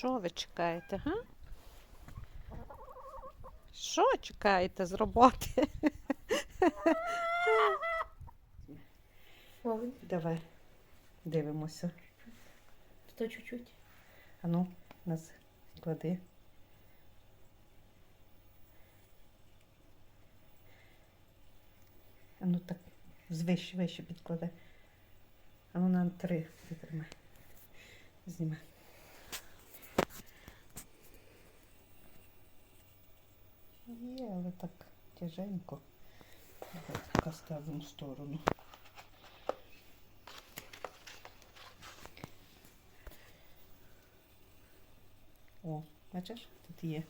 Що ви чекаєте, га? Що чекаєте з роботи? Давай, дивимося. то чуть-чуть. Ану, нас клади. Ану так, звище, вище підклади. Ану нам три витримай. Знімай. Є, але так тяженько. Давай в сторону. О, бачиш, тут є.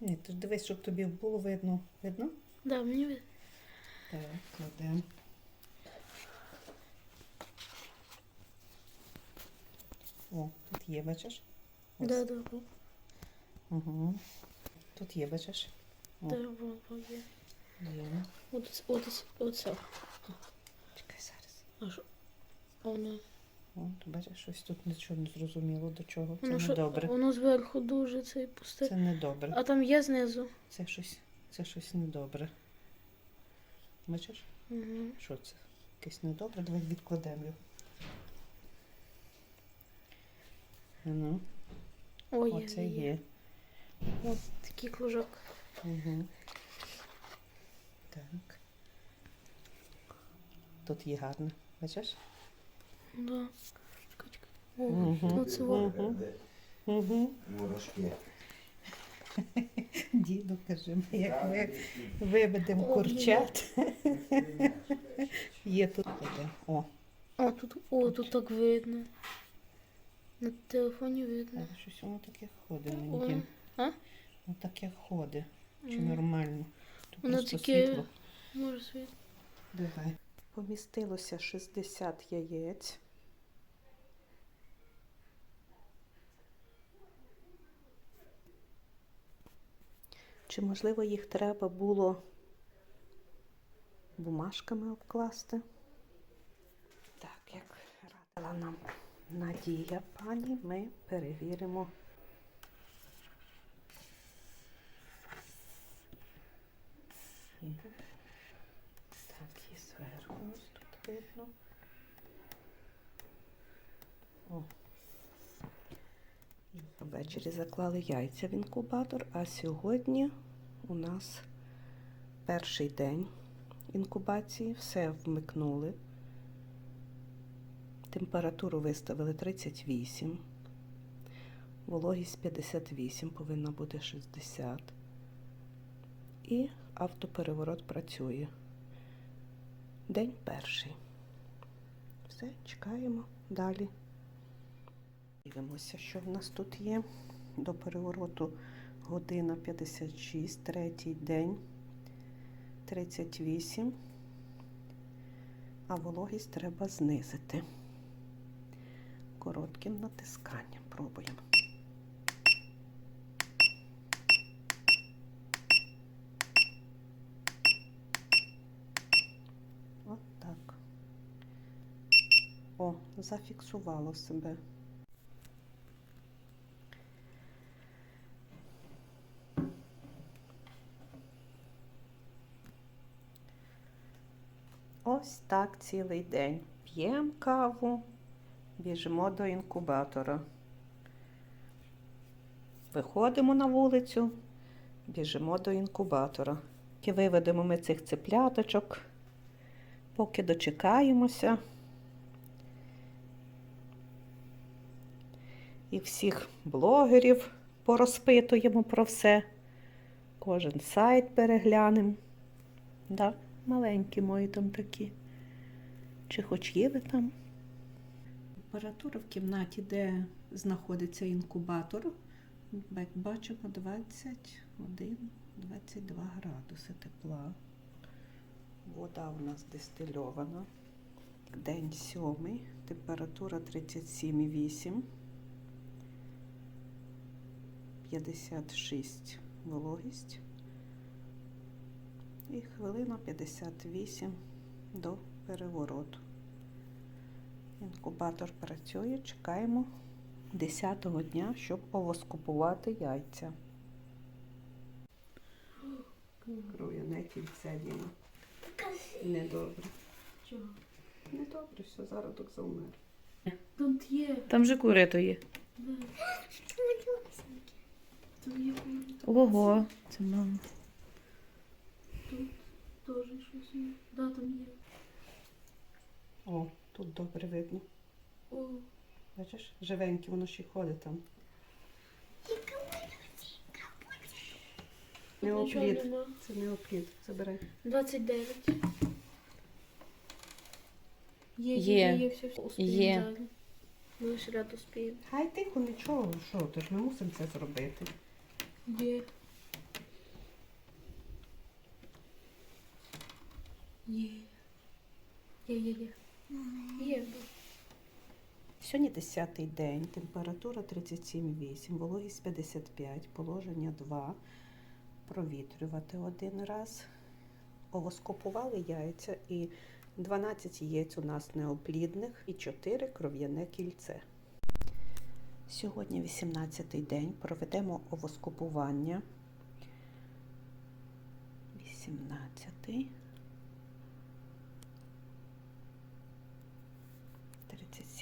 Ні, ж дивись, щоб тобі було видно. Видно? Да, мені ви- Так, кладемо. О, тут є, бачиш? Да, да, Угу. Тут є, бачиш? О. да, є. Є. От, от, оце. Чекай зараз. А що? Воно, О, ти бачиш, щось тут нічого не зрозуміло до чого. Це воно, не що, добре. воно зверху дуже цей пусте. Це не добре. А там є знизу. Це щось, це щось недобре. Бачиш? Угу. Що це? Якесь недобре, давай відкладемо його. Ну, О, є. оце є. От такий кружок. Угу. Так. Тут є гарно. Бачиш? Да. Чекай, чекай. О, Мгм. Угу. Угу. Мурашки. Діду, каже, ми як ми виведемо курчат. Є тут буде. О, О, тут, о, тут так видно. На телефоні видно. а щось воно таке ходить мені. А? Воно таке ходить. Чи Мгм. нормально? Тут Воно таке- світло. Може світ. Давай. Помістилося 60 яєць. Чи можливо їх треба було бумажками обкласти? Так, як радила нам Надія пані, ми перевіримо. Так, і зверху ось тут видно. О. Ввечері заклали яйця в інкубатор, а сьогодні у нас перший день інкубації. Все вмикнули. Температуру виставили 38. Вологість 58, повинна бути 60. І автопереворот працює. День перший. Все, чекаємо далі. Дивимося, що в нас тут є. До перевороту година 56, третій день 38. А вологість треба знизити. Коротким натисканням. Пробуємо. От так. О, зафіксувало себе. Ось так цілий день. П'ємо каву, біжимо до інкубатора. Виходимо на вулицю, біжимо до інкубатора. І виведемо ми цих цепляточок, поки дочекаємося. І всіх блогерів порозпитуємо про все. Кожен сайт переглянемо. Да, маленькі мої там такі. Чи хоч є ви там? Температура в кімнаті, де знаходиться інкубатор, як бачимо, 21, 22 градуси тепла. Вода у нас дистильована. День сьомий, температура 37,8. 56 вологість. І хвилина 58 до перевороту. Інкубатор працює, чекаємо 10-го дня, щоб овоскупувати яйця. Кров'яне кільце він. Недобре. Чого? Недобре, все, зародок завмер. Тут є. Там же. Да. Тут є Ого, це мама. Тут теж щось є. Да, там є. О, тут добре видно. О, Бачиш, живеньке, воно ще ходить там. тут нічого Неоплід. нема. Це неоплід. Забирай. 29. Є, Є. є, все, Є. Ми лише ряд успіємо. Хай тихо, нічого, що ти ж ми мусимо це зробити. Є. Є. Є, є, є. Сьогодні 10-й день, температура 37,8, вологість 55, положення 2, провітрювати один раз. Овоскопували яйця і 12 яєць у нас неоплідних і 4 кров'яне кільце. Сьогодні 18-й день, проведемо овоскопування. 18-й.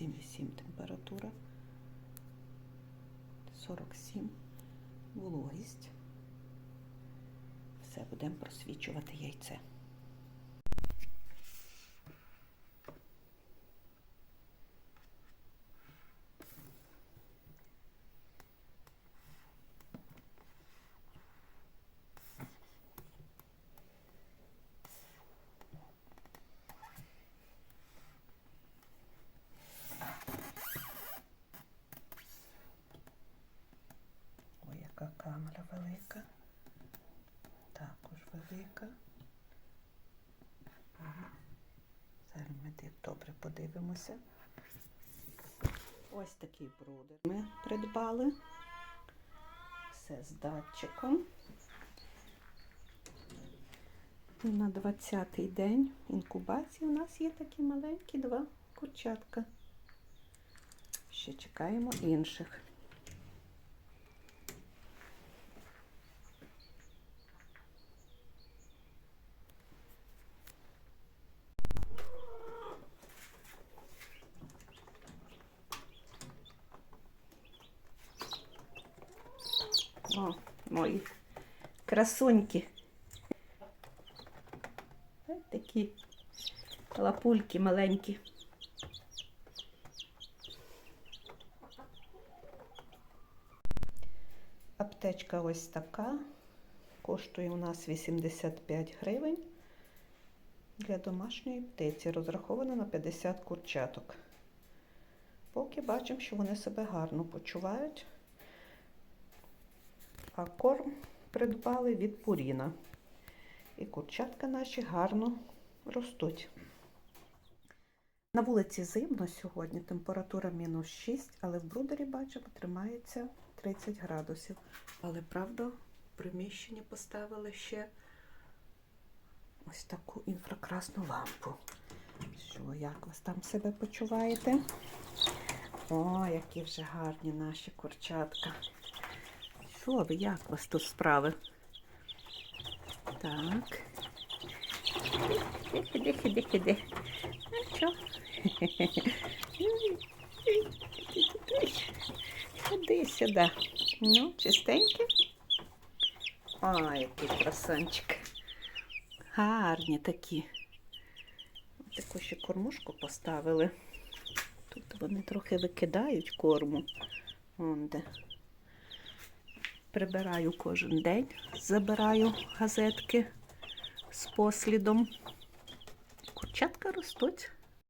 37,7 температура, 47 вологість. Все, будемо просвічувати яйце. Ой, яка камера велика. Також велика. Зараз ми добре подивимося. Ось такий брудер ми придбали. Все з датчиком. І на 20-й день інкубації у нас є такі маленькі два курчатка. Ще чекаємо інших. О, мої красуньки. Ось такі лапульки маленькі. Аптечка ось така. Коштує у нас 85 гривень. Для домашньої птиці розрахована на 50 курчаток. Поки бачимо, що вони себе гарно почувають. А корм придбали від Пуріна. І курчатка наші гарно ростуть. На вулиці зимно сьогодні, температура мінус 6, але в брудері бачимо, тримається 30 градусів. Але правда, в приміщенні поставили ще ось таку інфракрасну лампу. Що, як ви там себе почуваєте? О, які вже гарні наші курчатка. Що ви, як у вас тут справи? Так. Ходи. Ну, що? Ходи сюди. Ну, чистенькі. Ой, який красончик. Гарні такі. Таку ще кормушку поставили. Тут вони трохи викидають корму. Вон де. Прибираю кожен день, забираю газетки з послідом. Курчатка ростуть.